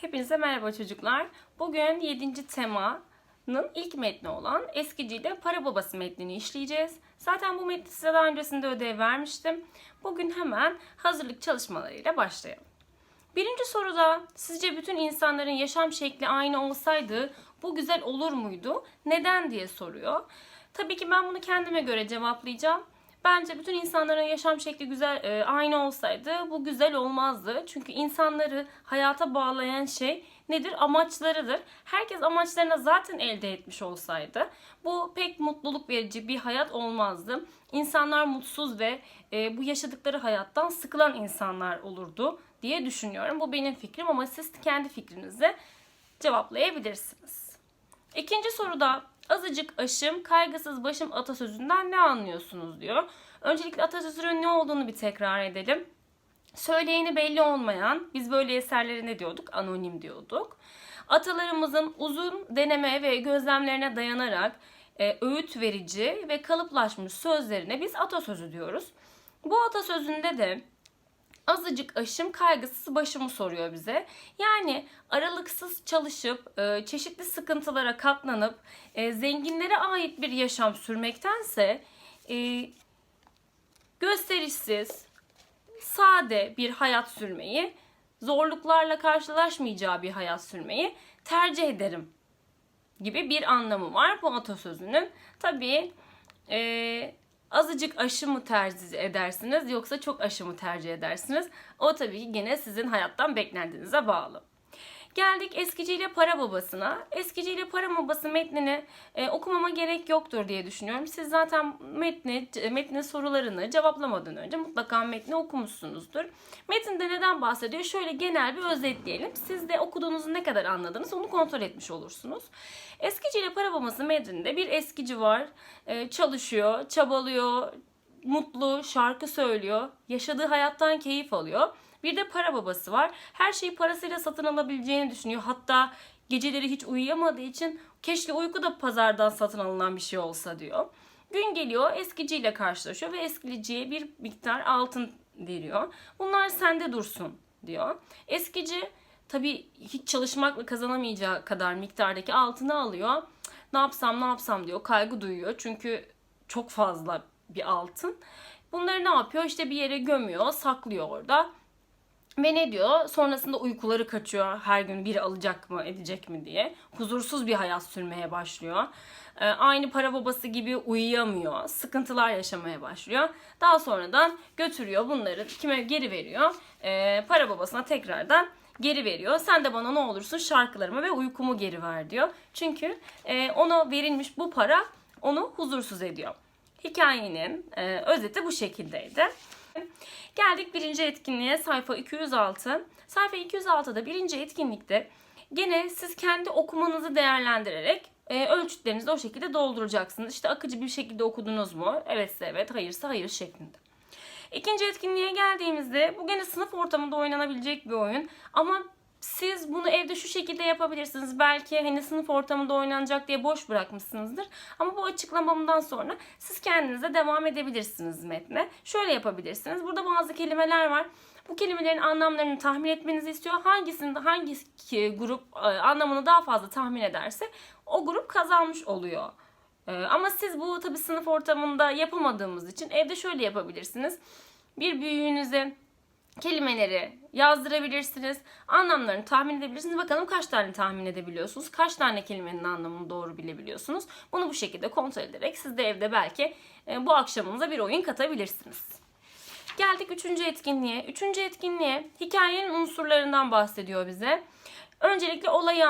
Hepinize merhaba çocuklar. Bugün 7. temanın ilk metni olan eskiciyle para babası metnini işleyeceğiz. Zaten bu metni size daha öncesinde ödev vermiştim. Bugün hemen hazırlık çalışmalarıyla başlayalım. Birinci soruda sizce bütün insanların yaşam şekli aynı olsaydı bu güzel olur muydu? Neden diye soruyor. Tabii ki ben bunu kendime göre cevaplayacağım. Bence bütün insanların yaşam şekli güzel e, aynı olsaydı bu güzel olmazdı. Çünkü insanları hayata bağlayan şey nedir? Amaçlarıdır. Herkes amaçlarını zaten elde etmiş olsaydı bu pek mutluluk verici bir hayat olmazdı. İnsanlar mutsuz ve e, bu yaşadıkları hayattan sıkılan insanlar olurdu diye düşünüyorum. Bu benim fikrim ama siz kendi fikrinizi cevaplayabilirsiniz. İkinci soruda azıcık aşım, kaygısız başım atasözünden ne anlıyorsunuz diyor. Öncelikle atasözünün ne olduğunu bir tekrar edelim. Söyleyeni belli olmayan, biz böyle eserlere ne diyorduk? Anonim diyorduk. Atalarımızın uzun deneme ve gözlemlerine dayanarak e, öğüt verici ve kalıplaşmış sözlerine biz atasözü diyoruz. Bu atasözünde de azıcık aşım kaygısız başımı soruyor bize. Yani aralıksız çalışıp e, çeşitli sıkıntılara katlanıp e, zenginlere ait bir yaşam sürmektense e, gösterişsiz, sade bir hayat sürmeyi, zorluklarla karşılaşmayacağı bir hayat sürmeyi tercih ederim gibi bir anlamı var bu atasözünün. Tabii e, azıcık aşı mı tercih edersiniz yoksa çok aşı mı tercih edersiniz? O tabii ki gene sizin hayattan beklentinize bağlı. Geldik eskiciyle para babasına. Eskiciyle para babası metnini e, okumama gerek yoktur diye düşünüyorum. Siz zaten metni, metnin sorularını cevaplamadan önce mutlaka metni okumuşsunuzdur. Metinde neden bahsediyor? Şöyle genel bir özetleyelim. Siz de okuduğunuzu ne kadar anladınız onu kontrol etmiş olursunuz. Eskiciyle para babası metninde bir eskici var. E, çalışıyor, çabalıyor, mutlu, şarkı söylüyor, yaşadığı hayattan keyif alıyor. Bir de para babası var. Her şeyi parasıyla satın alabileceğini düşünüyor. Hatta geceleri hiç uyuyamadığı için keşke uyku da pazardan satın alınan bir şey olsa diyor. Gün geliyor eskiciyle karşılaşıyor ve eskiciye bir miktar altın veriyor. Bunlar sende dursun diyor. Eskici tabii hiç çalışmakla kazanamayacağı kadar miktardaki altını alıyor. Ne yapsam ne yapsam diyor. Kaygı duyuyor. Çünkü çok fazla bir altın. Bunları ne yapıyor? İşte bir yere gömüyor, saklıyor orada. Ve ne diyor? Sonrasında uykuları kaçıyor. Her gün biri alacak mı, edecek mi diye. Huzursuz bir hayat sürmeye başlıyor. Ee, aynı para babası gibi uyuyamıyor. Sıkıntılar yaşamaya başlıyor. Daha sonradan götürüyor bunları kime geri veriyor? Ee, para babasına tekrardan geri veriyor. Sen de bana ne olursun şarkılarımı ve uykumu geri ver diyor. Çünkü e, ona verilmiş bu para onu huzursuz ediyor. Hikayenin e, özeti bu şekildeydi. Geldik birinci etkinliğe sayfa 206. Sayfa 206'da birinci etkinlikte gene siz kendi okumanızı değerlendirerek e, ölçütlerinizi o şekilde dolduracaksınız. İşte akıcı bir şekilde okudunuz mu? Evetse evet, hayırsa hayır şeklinde. İkinci etkinliğe geldiğimizde bu gene sınıf ortamında oynanabilecek bir oyun ama siz bunu evde şu şekilde yapabilirsiniz. Belki hani sınıf ortamında oynanacak diye boş bırakmışsınızdır. Ama bu açıklamamdan sonra siz kendinize devam edebilirsiniz metne. Şöyle yapabilirsiniz. Burada bazı kelimeler var. Bu kelimelerin anlamlarını tahmin etmenizi istiyor. Hangisinde hangi grup e, anlamını daha fazla tahmin ederse o grup kazanmış oluyor. E, ama siz bu tabii sınıf ortamında yapamadığımız için evde şöyle yapabilirsiniz. Bir büyüğünüze kelimeleri yazdırabilirsiniz. Anlamlarını tahmin edebilirsiniz. Bakalım kaç tane tahmin edebiliyorsunuz? Kaç tane kelimenin anlamını doğru bilebiliyorsunuz? Bunu bu şekilde kontrol ederek siz de evde belki e, bu akşamınıza bir oyun katabilirsiniz. Geldik üçüncü etkinliğe. Üçüncü etkinliğe hikayenin unsurlarından bahsediyor bize. Öncelikle olayı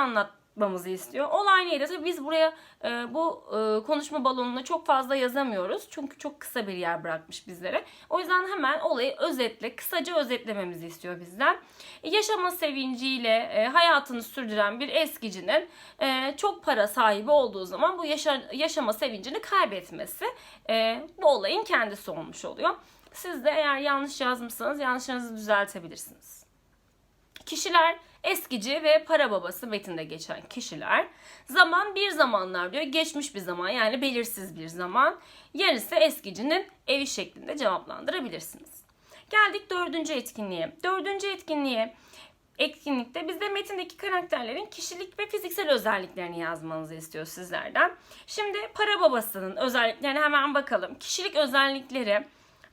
anlatmamızı istiyor. Olay neydi? Tabii biz buraya e, bu e, konuşma balonuna çok fazla yazamıyoruz. Çünkü çok kısa bir yer bırakmış bizlere. O yüzden hemen olayı özetle, kısaca özetlememizi istiyor bizden. Yaşama sevinciyle e, hayatını sürdüren bir eskicinin e, çok para sahibi olduğu zaman bu yaşa, yaşama sevincini kaybetmesi e, bu olayın kendisi olmuş oluyor. Siz de eğer yanlış yazmışsanız yanlışlarınızı düzeltebilirsiniz. Kişiler eskici ve para babası metinde geçen kişiler. Zaman bir zamanlar diyor. Geçmiş bir zaman yani belirsiz bir zaman. Yer ise eskicinin evi şeklinde cevaplandırabilirsiniz. Geldik dördüncü etkinliğe. Dördüncü etkinliğe etkinlikte bizde metindeki karakterlerin kişilik ve fiziksel özelliklerini yazmanızı istiyor sizlerden. Şimdi para babasının özelliklerine hemen bakalım. Kişilik özellikleri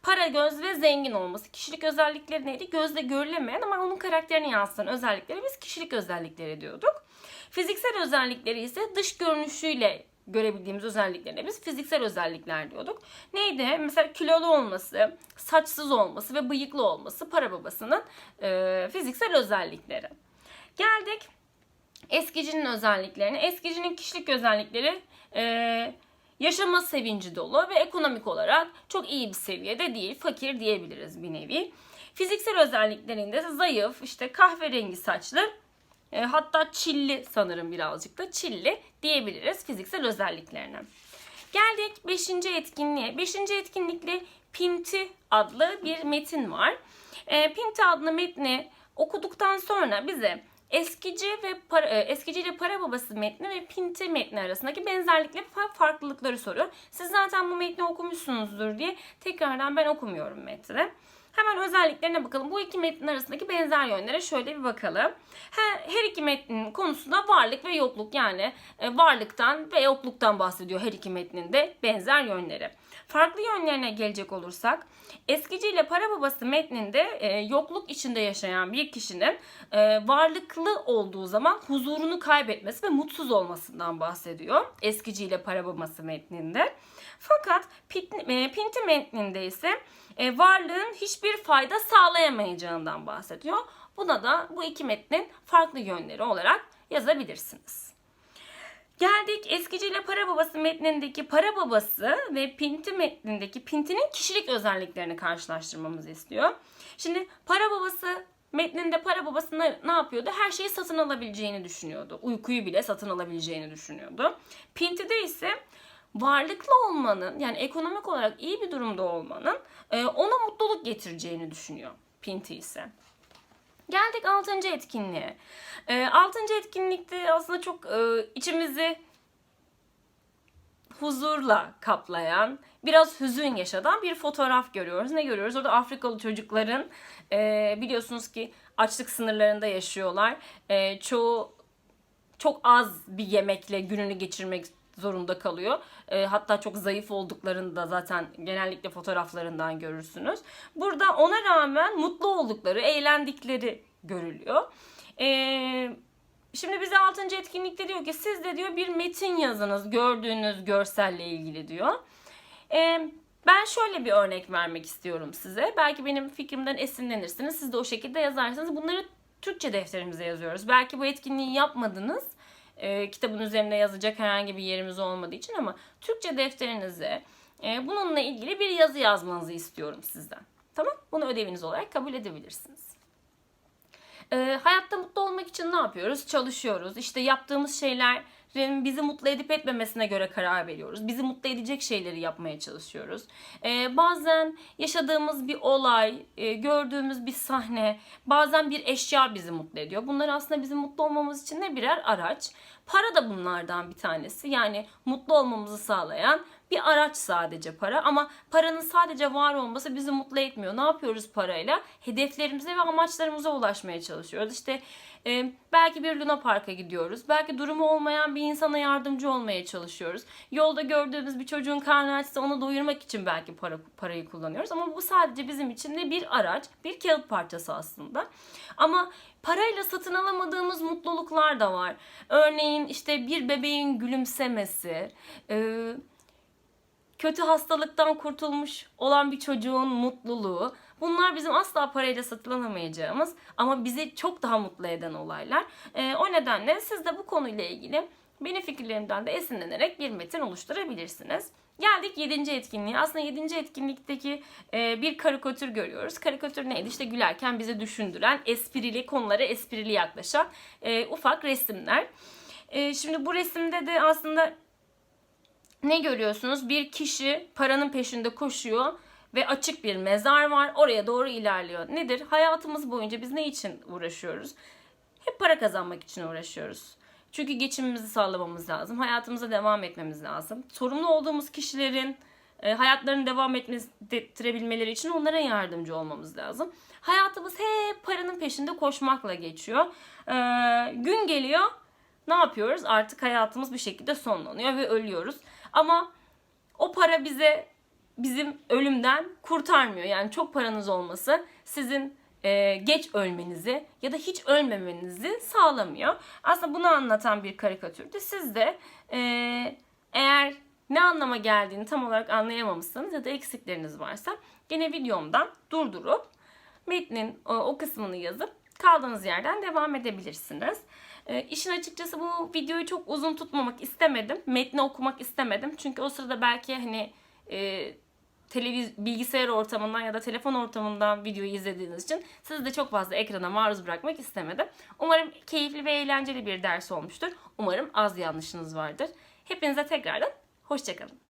para göz ve zengin olması. Kişilik özellikleri neydi? Gözle görülemeyen ama onun karakterini yansıtan özellikleri biz kişilik özellikleri diyorduk. Fiziksel özellikleri ise dış görünüşüyle görebildiğimiz özelliklerine biz fiziksel özellikler diyorduk. Neydi? Mesela kilolu olması, saçsız olması ve bıyıklı olması para babasının e, fiziksel özellikleri. Geldik eskicinin özelliklerine. Eskicinin kişilik özellikleri e, yaşama sevinci dolu ve ekonomik olarak çok iyi bir seviyede değil. Fakir diyebiliriz bir nevi. Fiziksel özelliklerinde zayıf, işte kahverengi saçlı, e, hatta çilli sanırım birazcık da çilli diyebiliriz fiziksel özelliklerine. Geldik 5. etkinliğe. 5. etkinlikte Pinti adlı bir metin var. E, Pinti adlı metni okuduktan sonra bize eskici ve para, e, eskici ile para babası metni ve Pinti metni arasındaki benzerlikleri ve farklılıkları soruyor. Siz zaten bu metni okumuşsunuzdur diye tekrardan ben okumuyorum metni. Hemen özelliklerine bakalım. Bu iki metnin arasındaki benzer yönlere şöyle bir bakalım. Her, iki metnin konusunda varlık ve yokluk yani e, varlıktan ve yokluktan bahsediyor her iki metnin de benzer yönleri. Farklı yönlerine gelecek olursak eskici ile para babası metninde e, yokluk içinde yaşayan bir kişinin e, varlıklı olduğu zaman huzurunu kaybetmesi ve mutsuz olmasından bahsediyor. Eskici ile para babası metninde. Fakat Pint- e, Pinti metninde ise e, varlığın hiçbir fayda sağlayamayacağından bahsediyor. Buna da bu iki metnin farklı yönleri olarak yazabilirsiniz. Geldik eskici ile para babası metnindeki para babası ve pinti metnindeki pintinin kişilik özelliklerini karşılaştırmamızı istiyor. Şimdi para babası metninde para babası ne yapıyordu? Her şeyi satın alabileceğini düşünüyordu. Uykuyu bile satın alabileceğini düşünüyordu. Pinti'de ise varlıklı olmanın yani ekonomik olarak iyi bir durumda olmanın e, ona mutluluk getireceğini düşünüyor Pinti ise. Geldik 6. etkinliğe. E, 6. etkinlikte aslında çok e, içimizi huzurla kaplayan, biraz hüzün yaşadan bir fotoğraf görüyoruz. Ne görüyoruz? Orada Afrikalı çocukların e, biliyorsunuz ki açlık sınırlarında yaşıyorlar. Çoğu çok az bir yemekle gününü geçirmek zorunda kalıyor. E, hatta çok zayıf olduklarını da zaten genellikle fotoğraflarından görürsünüz. Burada ona rağmen mutlu oldukları, eğlendikleri görülüyor. E, şimdi bize 6. etkinlikte diyor ki siz de diyor bir metin yazınız gördüğünüz görselle ilgili diyor. E, ben şöyle bir örnek vermek istiyorum size. Belki benim fikrimden esinlenirsiniz. Siz de o şekilde yazarsınız. Bunları Türkçe defterimize yazıyoruz. Belki bu etkinliği yapmadınız e, kitabın üzerinde yazacak herhangi bir yerimiz olmadığı için ama Türkçe defterinize e, bununla ilgili bir yazı yazmanızı istiyorum sizden. Tamam? Bunu ödeviniz olarak kabul edebilirsiniz. E, hayatta mutlu olmak için ne yapıyoruz? Çalışıyoruz. İşte yaptığımız şeylerin bizi mutlu edip etmemesine göre karar veriyoruz. Bizi mutlu edecek şeyleri yapmaya çalışıyoruz. E, bazen yaşadığımız bir olay, e, gördüğümüz bir sahne, bazen bir eşya bizi mutlu ediyor. Bunlar aslında bizim mutlu olmamız için de birer araç. Para da bunlardan bir tanesi. Yani mutlu olmamızı sağlayan bir araç sadece para ama paranın sadece var olması bizi mutlu etmiyor. Ne yapıyoruz parayla? Hedeflerimize ve amaçlarımıza ulaşmaya çalışıyoruz. İşte e, belki bir Luna Park'a gidiyoruz. Belki durumu olmayan bir insana yardımcı olmaya çalışıyoruz. Yolda gördüğümüz bir çocuğun karnı açsa onu doyurmak için belki para parayı kullanıyoruz. Ama bu sadece bizim için de bir araç, bir kağıt parçası aslında. Ama parayla satın alamadığımız mutluluklar da var. Örneğin işte bir bebeğin gülümsemesi, e, kötü hastalıktan kurtulmuş olan bir çocuğun mutluluğu. Bunlar bizim asla parayla satılamayacağımız ama bizi çok daha mutlu eden olaylar. Ee, o nedenle siz de bu konuyla ilgili benim fikirlerimden de esinlenerek bir metin oluşturabilirsiniz. Geldik 7. etkinliğe. Aslında 7. etkinlikteki e, bir karikatür görüyoruz. Karikatür neydi? İşte gülerken bizi düşündüren, esprili konulara esprili yaklaşan e, ufak resimler. E, şimdi bu resimde de aslında ne görüyorsunuz? Bir kişi paranın peşinde koşuyor ve açık bir mezar var. Oraya doğru ilerliyor. Nedir? Hayatımız boyunca biz ne için uğraşıyoruz? Hep para kazanmak için uğraşıyoruz. Çünkü geçimimizi sağlamamız lazım. Hayatımıza devam etmemiz lazım. Sorumlu olduğumuz kişilerin e, hayatlarını devam ettirebilmeleri için onlara yardımcı olmamız lazım. Hayatımız hep paranın peşinde koşmakla geçiyor. Ee, gün geliyor ne yapıyoruz? Artık hayatımız bir şekilde sonlanıyor ve ölüyoruz. Ama o para bize bizim ölümden kurtarmıyor. Yani çok paranız olması sizin e, geç ölmenizi ya da hiç ölmemenizi sağlamıyor. Aslında bunu anlatan bir karikatürdü. Siz de e, eğer ne anlama geldiğini tam olarak anlayamamışsanız ya da eksikleriniz varsa gene videomdan durdurup metnin o, o kısmını yazıp kaldığınız yerden devam edebilirsiniz. E, işin açıkçası bu videoyu çok uzun tutmamak istemedim. Metni okumak istemedim. Çünkü o sırada belki hani e, televiz bilgisayar ortamından ya da telefon ortamından videoyu izlediğiniz için sizi de çok fazla ekrana maruz bırakmak istemedim. Umarım keyifli ve eğlenceli bir ders olmuştur. Umarım az yanlışınız vardır. Hepinize tekrardan hoşçakalın.